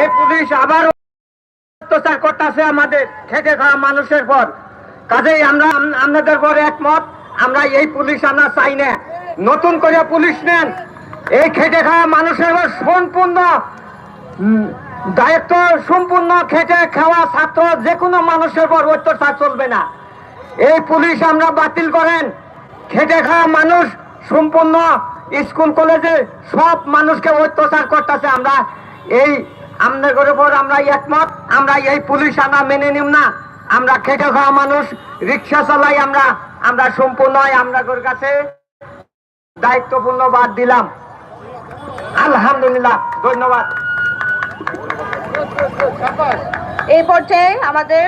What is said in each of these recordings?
এই পুলিশ আবার অত্যাচার করতেছে আমাদের, খেটে খাওয়া মানুষের পর। কাজেই আমরা আম- আপনাদের পর একমত, আমরা এই পুলিশ আমরা চাই না। নতুন করে পুলিশ নেন। এই খেটে খাওয়া মানুষের সম্পূর্ণ দায়িত্ব সম্পূর্ণ খেটে খাওয়া ছাত্র যে কোনো মানুষের পর অত্যাচার চলবে না। এই পুলিশ আমরা বাতিল করেন। খেটে খাওয়া মানুষ সম্পূর্ণ স্কুল, কলেজে সব মানুষকে অত্যাচার করতেছে আমরা। এই আমাদের উপর আমরা একমত আমরা এই পুলিশ আমরা মেনে নিব না। আমরা খেটে খাওয়া মানুষ, রিক্সা চালাই আমরা আমরা সম্পূর্ণ আপনাদের কাছে দায়িত্বপূর্ণ বাদ দিলাম। আলহামদুলিল্লাহ, ধন্যবাদ। এই পর্যায়ে আমাদের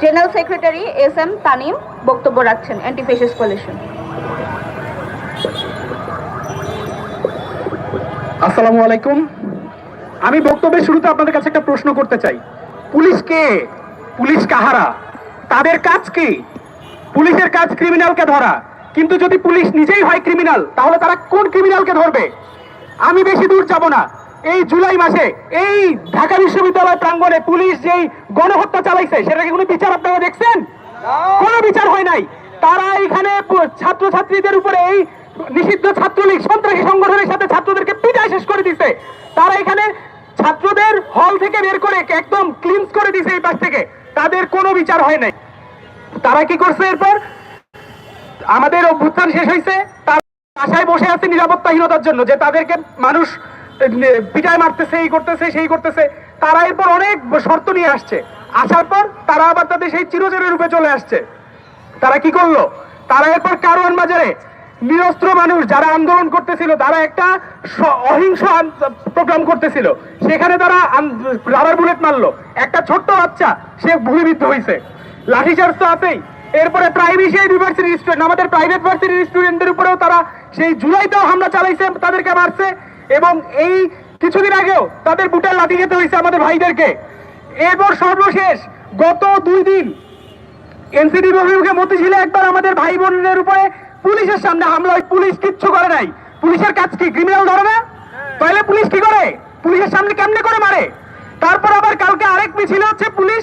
general secretary S M Tanim বক্তব্য রাখছেন অ্যান্টি ফেসিস আসসালামু আলাইকুম। আমি বক্তব্যের শুরুতে আপনাদের কাছে একটা প্রশ্ন করতে চাই। পুলিশ কে? পুলিশ কাহারা? তাদের কাজ কি? পুলিশের কাজ ক্রিমিনালকে ধরা। কিন্তু যদি পুলিশ নিজেই হয় ক্রিমিনাল তাহলে তারা কোন ক্রিমিনালকে ধরবে? আমি বেশি দূর যাব না। এই জুলাই মাসে এই ঢাকা বিশ্ববিদ্যালয় প্রাঙ্গণে পুলিশ যেই গণহত্যা চালাইছে সেটা কি কোনো বিচার আপনারা দেখছেন? কোনো বিচার হয় নাই। তারা এখানে ছাত্রছাত্রীদের উপরে এই নিষিদ্ধ ছাত্রলীগ সন্ত্রাসী সংগঠনের সাথে ছাত্রদেরকে পিটায় শেষ করে দিছে। তারা এখানে ছাত্রদের হল থেকে বের করে একদম ক্লিনস করে দিছে এই পাশ থেকে। তাদের কোনো বিচার হয় নাই। তারা কি করছে এরপর? আমাদের অভ্যুত্থান শেষ হয়েছে তার আশায় বসে আছে নিরাপত্তাহীনতার জন্য, যে তাদেরকে মানুষ পিটায় মারতেছে, এই করতেছে, সেই করতেছে। তারা এরপর অনেক শর্ত নিয়ে আসছে। আসার পর তারা আবার তাদের সেই চিরচেরের রূপে চলে আসছে। তারা কি করল? তারা এরপর কারওয়ান বাজারে নিরস্ত্র মানুষ যারা আন্দোলন করতেছিল, তারা একটা অহিংস প্রোগ্রাম করতেছিল। সেখানে তারা রাবার বুলেট মারলো। একটা ছোট্ট বাচ্চা, সে ভূমিবিদ্ধ হয়েছে লাঠিচার্জ তো আছেই। এরপরে প্রাইভেট ইউনিভার্সিটির স্টুডেন্ট আমাদের প্রাইভেট ভার্সিটির স্টুডেন্টদের উপরেও তারা সেই জুলাইতেও হামলা চালাইছে, তাদেরকে মারছে এবং এই কিছুদিন আগেও তাদের বুটের লাঠি খেতে হয়েছে আমাদের ভাইদেরকে। এরপর সর্বশেষ গত দুই দিন এনসিডি অভিমুখে মতিঝিলে একবার আমাদের ভাই বোনদের উপরে পুলিশের সামনে হামলা হয়, পুলিশ কিচ্ছু করে নাই। পুলিশের কাজ কি ক্রিমিনাল ধরে না? তাহলে পুলিশ কি করে? পুলিশের সামনে কেমনে করে মারে? তারপর আবার কালকে আরেক মিছিল হচ্ছে পুলিশ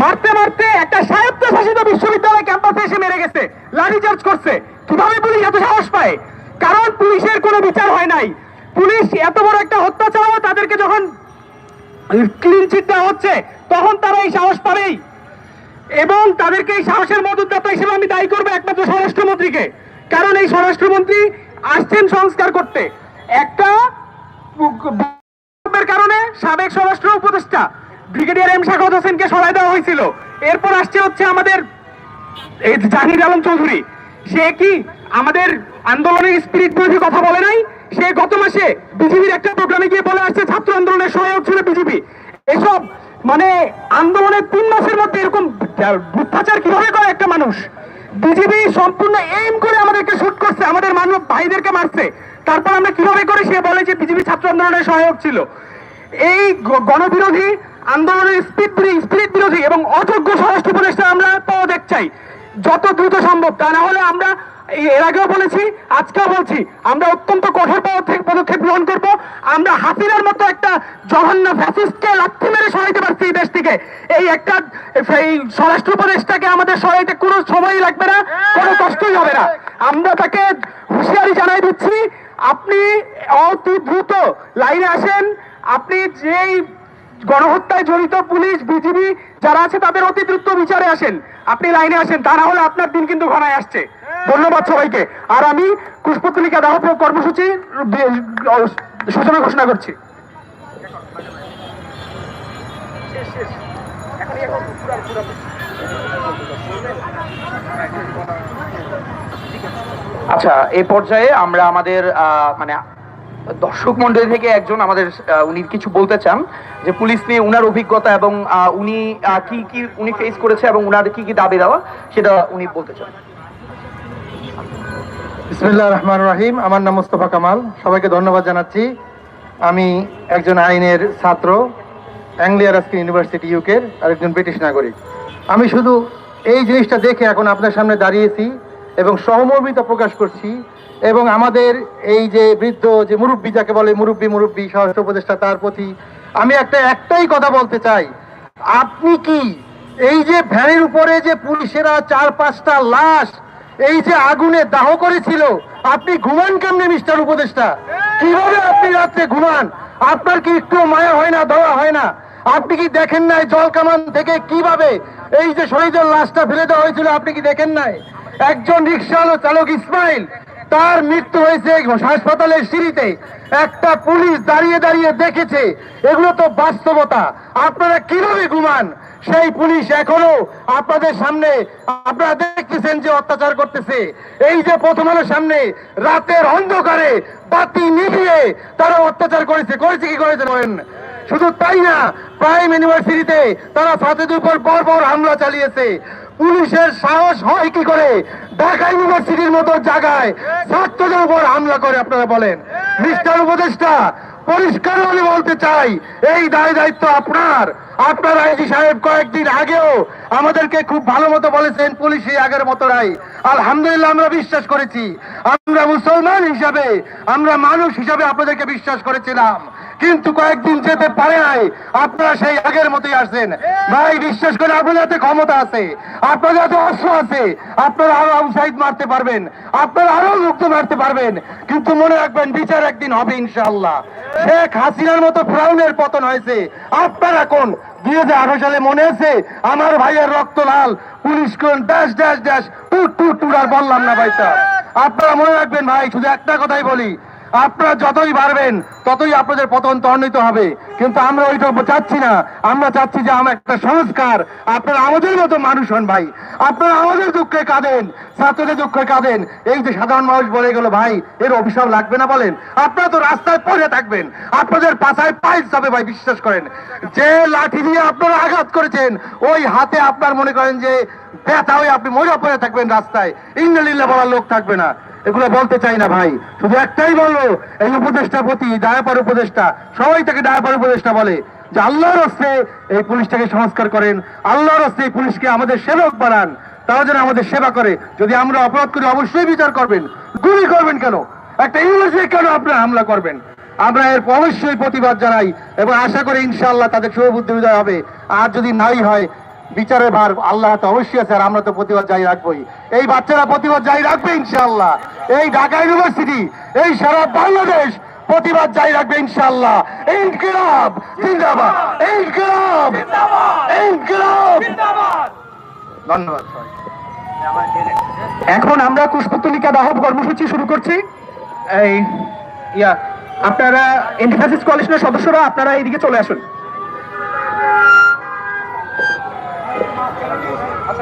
মারতে মারতে একটা স্বায়ত্তশাসিত বিশ্ববিদ্যালয় ক্যাম্পাসে এসে মেরে গেছে, লাঠি চার্জ করছে। কীভাবে পুলিশ এত সাহস পায়? কারণ পুলিশের কোনো বিচার হয় নাই। পুলিশ এত বড় একটা হত্যা চালাও তাদেরকে যখন ক্লিন চিট দেওয়া হচ্ছে, তখন তারা এই সাহস পাবেই। এবং তাদেরকে এই সাহসের মদতদাতা হিসেবে আমি দায়ী করব একমাত্র স্বরাষ্ট্রমন্ত্রীকে। কারণ এই স্বরাষ্ট্রমন্ত্রী আসছেন সংস্কার করতে। একটা কারণে সাবেক স্বরাষ্ট্র উপদেষ্টা ব্রিগেডিয়ার এম শাখাত হোসেনকে সরাই দেওয়া হয়েছিল। এরপর আসছে হচ্ছে আমাদের এই জাহির আলম চৌধুরী। সে কি আমাদের আন্দোলনের স্পিরিট বিরোধী কথা বলে নাই? সে গত মাসে বিজেপির একটা প্রোগ্রামে গিয়ে বলে আসছে, ছাত্র আন্দোলনের সহায়ক ছিল বিজেপি এসব মানে আন্দোলনের তিন মাসের মধ্যে এরকম মিথ্যাচার কীভাবে করে একটা মানুষ? বিজেপি সম্পূর্ণ এইম করে আমাদেরকে শুট করছে, আমাদের মানব ভাইদেরকে মারছে। তারপর আমরা কীভাবে করে সে বলে যে বিজেপি ছাত্র আন্দোলনের সহায়ক ছিল। এই গণবিরোধী আন্দোলনের স্পিড স্পিরিট বিরোধী এবং অযোগ্য স্বরাষ্ট্র উপদেষ্টা আমরা পদত্যাগ চাই যত দ্রুত সম্ভব, তা না হলে আমরা এর আগেও বলেছি, আজকেও বলছি, আমরা অত্যন্ত কঠোর পদক্ষেপ গ্রহণ করব। আমরা হাসিনার মতো একটা জঘন্য ফ্যাসিস্টকে লাথি মেরে সরাইতে পারছি এই দেশ থেকে। এই একটা, এই স্বরাষ্ট্র উপদেশটাকে আমাদের সরাইতে কোনো সময়ই লাগবে না, কোনো কষ্টই হবে না। আমরা তাকে হুঁশিয়ারি জানাই দিচ্ছি, আপনি অতি দ্রুত লাইনে আসেন। আপনি যেই গণহত্যায় জড়িত পুলিশ, বিজিবি যারা আছে তাদের অতি দ্রুত বিচারে আসেন। আপনি লাইনে আসেন, তা না হলে আপনার দিন কিন্তু ঘনায় আসছে। ধন্যবাদ সবাইকে। আর আমি কুশপুতলিকা দাহ কর্মসূচি সূচনা ঘোষণা করছি। আচ্ছা এই পর্যায়ে আমরা আমাদের মানে দর্শক মন্ডলী থেকে একজন আমাদের উনি কিছু বলতে চান, যে পুলিশ নিয়ে উনার অভিজ্ঞতা এবং উনি কি কি উনি ফেস করেছে এবং উনার কি কি দাবি দেওয়া, সেটা উনি বলতে চান। বিসমিল্লাহ রহমান রাহিম। আমার নাম মোস্তফা কামাল। সবাইকে ধন্যবাদ জানাচ্ছি। আমি একজন আইনের ছাত্র, অ্যাংলিয়ার রাস্কিন ইউনিভার্সিটি ইউকের আর একজন ব্রিটিশ নাগরিক। আমি শুধু এই জিনিসটা দেখে এখন আপনার সামনে দাঁড়িয়েছি এবং সহমর্মিতা প্রকাশ করছি এবং আমাদের এই যে বৃদ্ধ, যে মুরব্বী, যাকে বলে মুরব্বী মুরব্বী, স্বরাষ্ট্র উপদেষ্টা, তার প্রতি আমি একটা একটাই কথা বলতে চাই। আপনি কি এই যে ভ্যানের উপরে যে পুলিশেরা চার পাঁচটা লাশ এই যে আগুনে দাহ করেছিল, আপনি ঘুমান কেমনে, মিস্টার উপদেষ্টা? কীভাবে আপনি রাত্রে ঘুমান? আপনার কি একটু মায়া হয় না, দয়া হয় না? আপনি কি দেখেন নাই জল কামান থেকে কীভাবে এই যে শহীদের লাশটা ফেলে দেওয়া হয়েছিল, আপনি কি দেখেন নাই? একজন রিক্সা চালক ইসমাইল, তার মৃত্যু হয়েছে হাসপাতালের সিঁড়িতে। একটা পুলিশ দাঁড়িয়ে দাঁড়িয়ে দেখেছে, এগুলো তো বাস্তবতা। আপনারা কীভাবে ঘুমান? সেই পুলিশ এখনও আপনাদের সামনে, আপনারা দেখতেছেন যে অত্যাচার করতেছে। এই যে প্রথম আলোর সামনে রাতের অন্ধকারে বাতি নিভিয়ে তারা অত্যাচার করেছে। করেছে কি করেছে বলেন? শুধু তাই না, প্রাইম ইউনিভার্সিটিতে তারা ছাত্রদের উপর পর হামলা চালিয়েছে। পুলিশের সাহস হয় কি করে? ঢাকা ইউনিভার্সিটির মতো জায়গায় ছাত্রদের উপর হামলা করে, আপনারা বলেন। মিস্টার উপদেষ্টা পরিষ্কার বলে বলতে চাই, এই দায় দায়িত্ব আপনার। আপনার আইজি সাহেব কয়েকদিন আগেও আমাদেরকে খুব ভালো মতো বলেছেন পুলিশই আগের মতো নাই। আলহামদুলিল্লাহ আমরা বিশ্বাস করেছি। আমরা মুসলমান হিসাবে, আমরা মানুষ হিসাবে আপনাদেরকে বিশ্বাস করেছিলাম। কিন্তু কয়েকদিন যেতে পারে নাই, আপনারা সেই আগের মতোই আসছেন। ভাই, বিশ্বাস করে আপনাদের হাতে ক্ষমতা আছে, আপনাদের হাতে অস্ত্র আছে, আপনারা আরও আউটসাইড মারতে পারবেন, আপনারা আরও মুক্ত মারতে পারবেন। কিন্তু মনে রাখবেন, বিচার একদিন হবে ইনশাআল্লাহ। শেখ হাসিনার মতো ফ্রাউনের পতন হয়েছে, আপনার এখন দুই হাজার আঠারো সালে মনে আছে? আমার ভাইয়ের রক্ত লাল। পুলিশ কোন dash dash dash toot toot toot আর বললাম না ভাই। আপনারা মনে রাখবেন ভাই, শুধু একটা কথাই বলি। আপনারা যতই বাড়বেন, ততই আপনাদের পতন ত্বরান্বিত হবে। কিন্তু আমরা ওইটা চাচ্ছি না। আমরা চাচ্ছি যে আমরা একটা সংস্কার। আপনারা আমাদের মতো মানুষ হন ভাই। আপনারা আমাদের দুঃখে কাঁদেন, ছাত্রদের দুঃখে কাঁদেন। এই যে সাধারণ মানুষ বলে গেল, ভাই, এর অভিশাপ লাগবে না? বলেন। আপনারা তো রাস্তায় পড়ে থাকবেন। আপনাদের পাশায় পাইস হবে ভাই, বিশ্বাস করেন। যে লাঠি দিয়ে আপনারা আঘাত করেছেন, ওই হাতে আপনার মনে করেন যে ব্যথা হয়ে আপনি মরে পড়ে থাকবেন রাস্তায়। ইন্দ্রলীলা বলার লোক থাকবে না। এগুলো বলতে চাই না ভাই। শুধু একটাই বলব, এই উপদেষ্টা প্রতি, ডায়াপার উপদেষ্টা, সবাই তাকে ডায়াপার উপদেষ্টা বলে যে আল্লাহর হস্তে এই পুলিশটাকে সংস্কার করেন, আল্লাহর হস্তে এই পুলিশকে আমাদের সেবক বানান, তারা যেন আমাদের সেবা করে। যদি আমরা অপরাধ করি, অবশ্যই বিচার করবেন। গুলি করবেন কেন? একটা ইউনিভার্সিটি কেন আপনারা হামলা করবেন? আমরা এর অবশ্যই প্রতিবাদ জানাই এবং আশা করি ইনশাআল্লাহ তাদের শুভবুদ্ধি বিজয় হবে। আর যদি নাই হয় বিচারের ভার, আল্লাহ তো অবশ্যই আছে, আর আমরা তো প্রতিবাদ জারি রাখবোই। এই বাচ্চারা প্রতিবাদ জারি রাখবে, ইনশাআল্লাহ। এই ঢাকা ইউনিভার্সিটি, এই সারা বাংলাদেশ প্রতিবাদ জারি রাখবে, ইনশাআল্লাহ। ইনকিলাব, জিন্দাবাদ। ইনকিলাব ইনকিলাব। ধন্যবাদ এখন আমরা কুশপুতলিকা দাহ কর্মসূচি শুরু করছি। এই, ইয়া, আপনারা, এনফাসিস কোয়ালিশনের সদস্যরা, আপনারা এইদিকে চলে আসুন।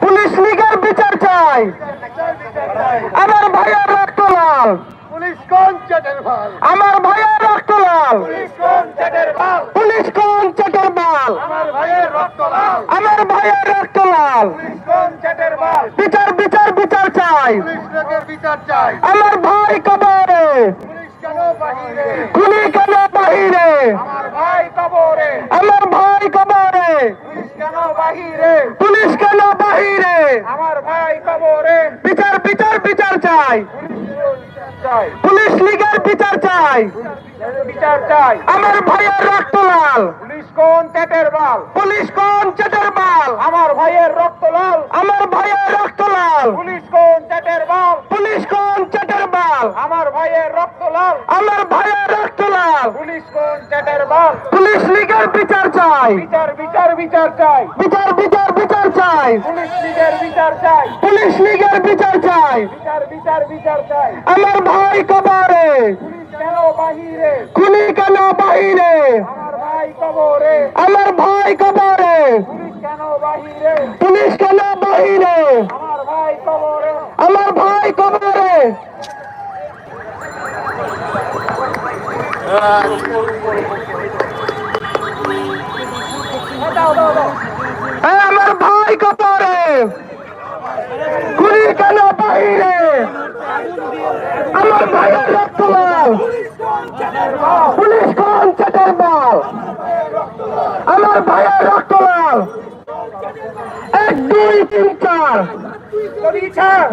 পুলিশ লীগের বিচার চাই। আমার ভাইয়ের রক্ত লাল আমার ভাইয়ের রক্ত লাল পুলিশ কোন চেটের বাল? আমার ভাইয়ের রক্ত লাল বিচার বিচার বিচার চাই। বিচার চাই আমার ভাই কবরে পুলিশ কেন বাহিরে খুনি কেন বাহিরে আমার ভাই কবরে আমার ভাই কবরে পুলিশ কেন বাহিরে পুলিশ কেন বাহিরে আমার ভাই কবরে বিচার বিচার বিচার চাই চাই পুলিশ লীগের বিচার চাই। বিচার চাই। আমার ভাইয়ের রক্ত লাল। পুলিশ কোন চেটের বাল? পুলিশ কোন চেটের বাল? আমার ভাইয়ের রক্ত লাল। আমার ভাইয়ের রক্ত লাল। পুলিশ কোন চেটের বাল? পুলিশ কোন চেটের বাল? আমার ভাইয়ের রক্ত লাল। আমার ভাইয়ের রক্ত লাল। পুলিশ কোন চেটের বাল? পুলিশ লীগের বিচার চাই। বিচার বিচার বিচার চাই। বিচার বিচার বিচার চাই। পুলিশ লীগের বিচার চাই। পুলিশ লীগের বিচার চাই। আমার ভাই কবরে। পুলিশ কেন বাহিরে? খুনি কেন বাহিরে? আমার ভাই কবরে। পুলিশ কেন বাহিরে? আমার ভাই কবরে। আমার ভাই কবরে গুলি কেন বাহিরে আমার ভাইয়ের রক্ত লাল পুলিশ কোন চেটের বল আমার ভাইয়ের রক্ত লাল এক দুই তিন চার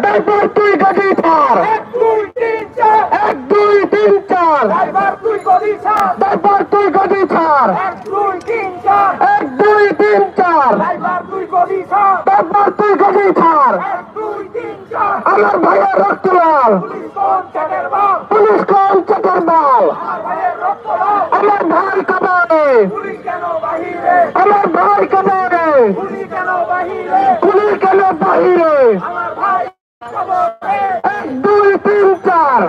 তারপর তুই গদি ছাড় এক দুই তিন চার তারপর তুই গদি ছাড় এক, দুই, তিন, চার। তারপর তুই গদি ছাড়। আমার ভাইয়ের রক্ত লাল পুলিশ কোন চেটের বল? আমার ভাই কবরে আমার ভাই কবরে গুলি কেন বাহিরে? এক, দুই, তিন, চার।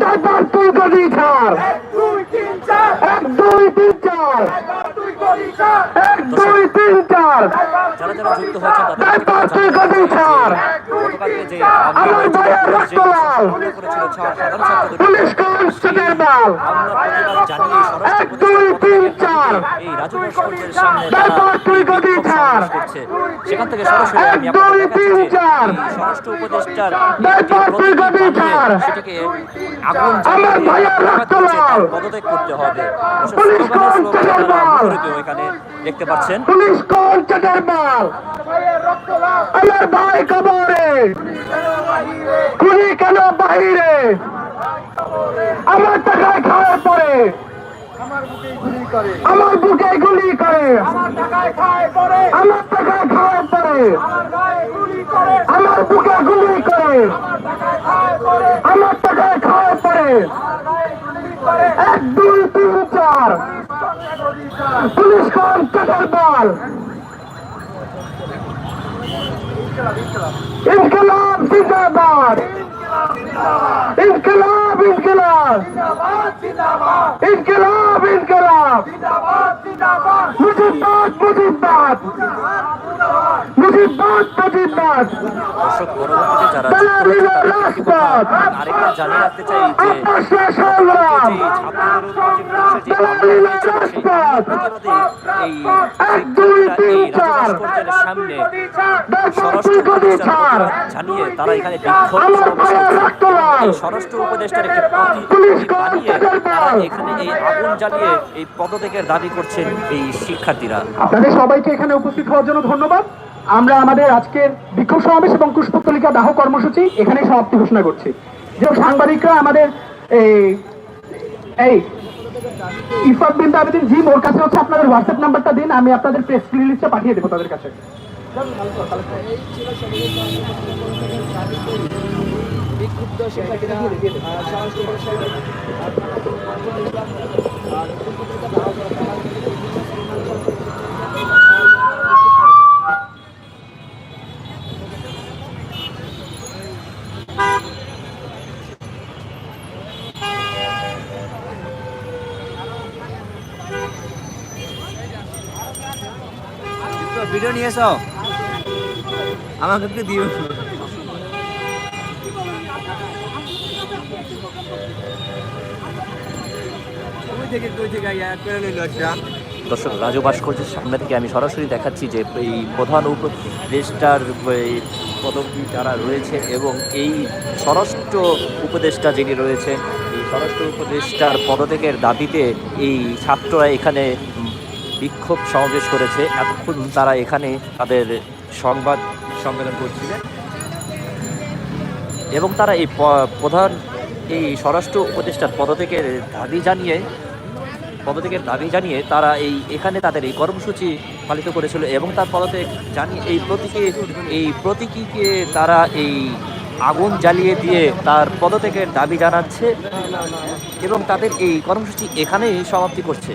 তারপর তুই গদি ছাড়। এক, দুই, তিন, চার। এক দুই তিন চার। যারা যারা যুক্ত হয়েছেন গতকালকে যে করেছিল সাধারণ এই রাজু ভাস্কর্যের সামনে করছে। সেখান থেকে সরাসরি আমি স্বরাষ্ট্র উপদেষ্টার সেটাকে আগুন। পদত্যাগ করতে হবে। এখানে দেখতে পাচ্ছেন। পুলিশ কোন চেটের বল? আমার ভাই কবরে। গুলি কেন বাহিরে? আমার টাকায় খাওয়ার পরে আমার বুকে গুলি করে। আমার টাকায় খাওয়ার পরে আমার বুকে গুলি করে। আমার টাকায় খাওয়ার পরে এক, দুই, তিন, চার। পুলিশ কোন চেটের বল। ইনকলাব জিন্দাবাদ ইনকলাব ইনকলাব ইনকলাব ইনকলাব মুজিবাদ মুজিবাদ দর্শক পরবর্তীতে যারা জানিয়ে রাখতে চাই যে সামনে স্বরাষ্ট্র তারা এখানে স্বরাষ্ট্র উপদেষ্টার একটি বানিয়ে তারা এখানে এই আগুন জ্বালিয়ে এই পদত্যাগের দাবি করছেন এই শিক্ষার্থীরা আপনাদের সবাইকে এখানে উপস্থিত হওয়ার জন্য ধন্যবাদ আমরা আমাদের আজকের বিক্ষোভ সমাবেশ এবং পুষ্পতলিকা দাহ কর্মসূচি এখানে সমাপ্তি ঘোষণা করছি। যে সাংবাদিকরা আমাদের এই ইফাত বিন আবেদিন জি, ওর কাছে হচ্ছে আপনাদের হোয়াটসঅ্যাপ নাম্বারটা দিন, আমি আপনাদের প্রেস রিলিজটা পাঠিয়ে দেবো তাদের কাছে। ভিডিও নিয়ে এসো আমাকে দিও। দর্শক, রাজু ভাস্কর্যের সামনে থেকে আমি সরাসরি দেখাচ্ছি যে এই প্রধান উপদেষ্টার পদবী যারা রয়েছে এবং এই স্বরাষ্ট্র উপদেষ্টা যিনি রয়েছে এই স্বরাষ্ট্র উপদেষ্টার পদত্যাগের দাবিতে এই ছাত্ররা এখানে বিক্ষোভ সমাবেশ করেছে। এতক্ষণ তারা এখানে তাদের সংবাদ সম্মেলন করছিলেন। এবং তারা এই প্রধান, এই স্বরাষ্ট্র উপদেষ্টার পদত্যাগের দাবি জানিয়ে, পদত্যাগের দাবি জানিয়ে তারা এই, এখানে তাদের এই কর্মসূচি পালিত করেছিল এবং তার পদত্যাগ জানিয়ে এই প্রতীকে, এই প্রতীকীকে তারা এই আগুন জ্বালিয়ে দিয়ে তার পদত্যাগের দাবি জানাচ্ছে এবং তাদের এই কর্মসূচি এখানেই সমাপ্তি করছে।